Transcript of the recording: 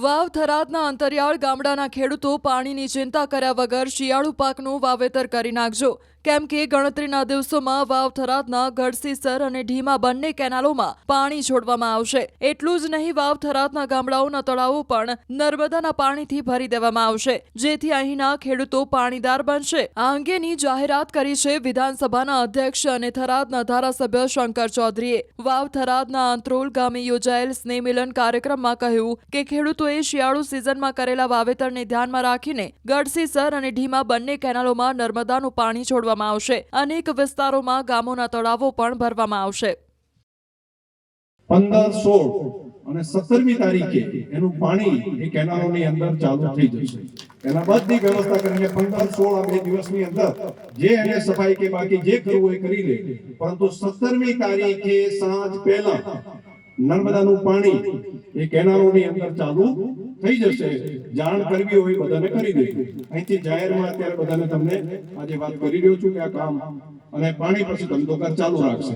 વાવ થરાદના અંતરિયાળ ગામડાના ખેડૂતો પાણીની ચિંતા કર્યા વગર શિયાળુ પાકનું વાવેતર કરી નાખજો. કેમ કે ગણતરીના દિવસોમાં વાવ થરાદના ગઢસીસર અને ઢીમા બંને કેનાલોમાં પાણી છોડવામાં આવશે. એટલું જ નહીં, વાવ થરાદના ગામડાઓના તળાવો પણ નર્મદાના પાણીથી ભરી દેવામાં આવશે. જેથી અહીંના ખેડૂતો પાણીદાર બનશે. આ અંગેની જાહેરાત કરી છે વિધાનસભાના અધ્યક્ષ અને થરાદના ધારાસભ્ય શંકર ચૌધરીએ. વાવ થરાદના આંત્રોલ ગામે યોજાયેલ સ્નેહ મિલન કાર્યક્રમમાં કહ્યું કે ખેડૂતોએ શિયાળુ સિઝનમાં કરેલા વાવેતરને ધ્યાનમાં રાખીને ગઢસીસર અને ઢીમા બંને કેનાલોમાં નર્મદાનું પાણી છોડવામાં આવશે. અનેક વિસ્તારોમાં ગામોના તળાવો પણ ભરવામાં આવશે. પંદર સોળ અને સત્તરમી તારીખે એનું પાણી એ કેનાલોની અંદર ચાલુ થઈ જશે. એના બધી વ્યવસ્થા કરીને પંદર સોળ આ બે દિવસની અંદર જે એને સફાઈ કે બાકી જે કરવું એ કરી લે. પરંતુ સત્તરમી તારીખે સાંજ પહેલા નર્મદાનું પાણી એ કેનાલોની અંદર ચાલુ થઈ જશે. જાણ કરવી હોય બધાને કરી દે અહીંથી જાહેરમાં અત્યારે બધાને તમને આજે વાત કરી રહ્યો છું કે આ કામ અને પાણી પછી ધંધોકાર ચાલુ રાખશે.